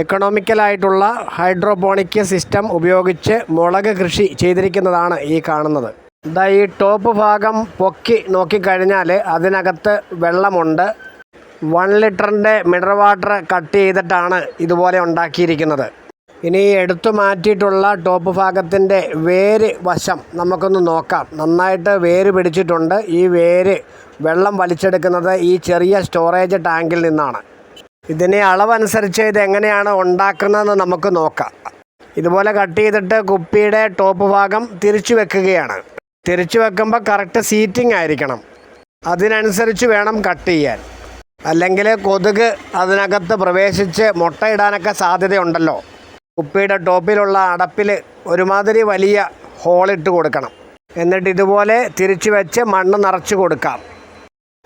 എക്കണോമിക്കലായിട്ടുള്ള hydroponic system ഉപയോഗിച്ച് മുളക് കൃഷി ചെയ്തിരിക്കുന്നതാണ് ഈ കാണുന്നത്. ഇതാ ഈ ടോപ്പ് ഭാഗം പൊക്കി നോക്കിക്കഴിഞ്ഞാൽ അതിനകത്ത് വെള്ളമുണ്ട്. വൺ ലിറ്ററിന്റെ മിനറൽ വാട്ടർ കട്ട് ചെയ്തിട്ടാണ് ഇതുപോലെ ഉണ്ടാക്കിയിരിക്കുന്നത്. ഇനി എടുത്തു മാറ്റിയിട്ടുള്ള ടോപ്പ് ഭാഗത്തിന്റെ വേര് വശം നമുക്കൊന്ന് നോക്കാം. നന്നായിട്ട് വേര് പിടിച്ചിട്ടുണ്ട്. ഈ വേര് വെള്ളം വലിച്ചെടുക്കുന്നത് ഈ ചെറിയ സ്റ്റോറേജ് ടാങ്കിൽ നിന്നാണ്. ഇതിനെ അളവനുസരിച്ച് ഇത് എങ്ങനെയാണ് ഉണ്ടാക്കുന്നതെന്ന് നമുക്ക് നോക്കാം. ഇതുപോലെ കട്ട് ചെയ്തിട്ട് കുപ്പിയുടെ ടോപ്പ് ഭാഗം തിരിച്ചു വെക്കുകയാണ്. തിരിച്ചു വെക്കുമ്പോൾ കറക്റ്റ് സീറ്റിംഗ് ആയിരിക്കണം. അതിനനുസരിച്ച് വേണം കട്ട് ചെയ്യാൻ. അല്ലെങ്കിൽ കൊതുക് അതിനകത്ത് പ്രവേശിച്ച് മുട്ടയിടാനൊക്കെ സാധ്യതയുണ്ടല്ലോ. കുപ്പിയുടെ ടോപ്പിലുള്ള അടപ്പിൽ ഒരുമാതിരി വലിയ ഹോളിട്ട് കൊടുക്കണം. എന്നിട്ട് ഇതുപോലെ തിരിച്ചു വെച്ച് മണ്ണ് നിറച്ച് കൊടുക്കാം.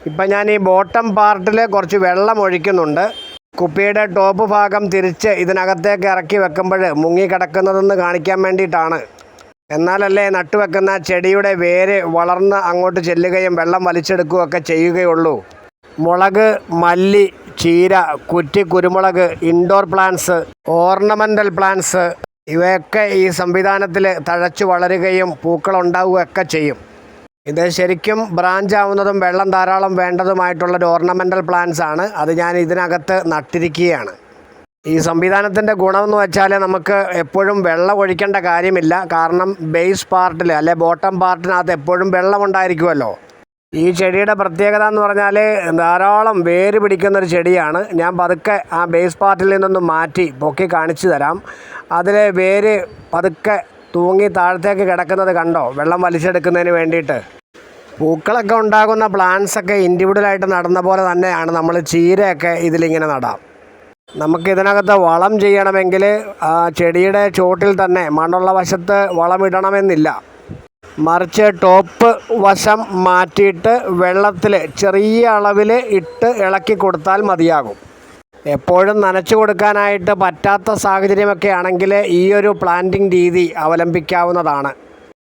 ഇപ്പം ഞാൻ ഈ ബോട്ടം പാർട്ടിൽ കുറച്ച് വെള്ളം ഒഴിക്കുന്നുണ്ട്. കുപ്പിയുടെ ടോപ്പ് ഭാഗം തിരിച്ച് ഇതിനകത്തേക്ക് ഇറക്കി വെക്കുമ്പോൾ മുങ്ങിക്കിടക്കുന്നതെന്ന് കാണിക്കാൻ വേണ്ടിയിട്ടാണ്. എന്നാലല്ലേ നട്ടുവെക്കുന്ന ചെടിയുടെ വേര് വളർന്ന് അങ്ങോട്ട് ചെല്ലുകയും വെള്ളം വലിച്ചെടുക്കുകയൊക്കെ ചെയ്യുകയുള്ളൂ. മുളക് മല്ലി ചീര കുറ്റി കുരുമുളക് ഇൻഡോർ പ്ലാന്റ്സ് ഓർണമെന്റൽ പ്ലാന്റ്സ് ഇവയൊക്കെ ഈ സംവിധാനത്തിൽ തഴച്ചു വളരുകയും പൂക്കളുണ്ടാവുകയൊക്കെ ചെയ്യും. ഇത് ശരിക്കും ബ്രാഞ്ച് ആവുന്നതും വെള്ളം ധാരാളം വേണ്ടതുമായിട്ടുള്ളൊരു ഓർണമെന്റൽ പ്ലാന്റ്സ് ആണ്. അത് ഞാൻ ഇതിനകത്ത് നട്ടിരിക്കുകയാണ്. ഈ സംവിധാനത്തിന്റെ ഗുണമെന്ന് വെച്ചാൽ നമുക്ക് എപ്പോഴും വെള്ളം ഒഴിക്കേണ്ട കാര്യമില്ല. കാരണം ബേസ് പാർട്ടിൽ അല്ലെ ബോട്ടം പാർട്ടിനകത്ത് എപ്പോഴും വെള്ളം ഉണ്ടായിരിക്കുമല്ലോ. ഈ ചെടിയുടെ പ്രത്യേകത എന്ന് പറഞ്ഞാൽ ധാരാളം വേര് പിടിക്കുന്ന ഒരു ചെടിയാണ്. ഞാൻ പതുക്കെ ആ ബേസ് പാർട്ടിൽ നിന്നൊന്ന് മാറ്റി പൊക്കി കാണിച്ചു തരാം. അതിലെ വേര് പതുക്കെ തൂങ്ങി താഴത്തേക്ക് കിടക്കുന്നത് കണ്ടോ? വെള്ളം വലിച്ചെടുക്കുന്നതിന് വേണ്ടിയിട്ട്. പൂക്കളൊക്കെ ഉണ്ടാകുന്ന പ്ലാന്റ്സ് ഒക്കെ ഇൻഡിവിജ്വലായിട്ട് നടന്ന പോലെ തന്നെയാണ് നമ്മൾ ചീരയൊക്കെ ഇതിലിങ്ങനെ നടാം. നമുക്ക് ഇതിനകത്ത് വളം ചെയ്യണമെങ്കിൽ ചെടിയുടെ ചോട്ടിൽ തന്നെ മണ്ണുള്ള വശത്ത് വളമിടണമെന്നില്ല മറിച്ച് ടോപ്പ് വശം മാറ്റിയിട്ട് വെള്ളത്തിൽ ചെറിയ അളവിൽ ഇട്ട് ഇളക്കി കൊടുത്താൽ മതിയാകും. എപ്പോഴും നനച്ചു കൊടുക്കാനായിട്ട് പറ്റാത്ത സാഹചര്യമൊക്കെ ആണെങ്കിൽ ഈ ഒരു പ്ലാന്റിംഗ് രീതി അവലംബിക്കാവുന്നതാണ്.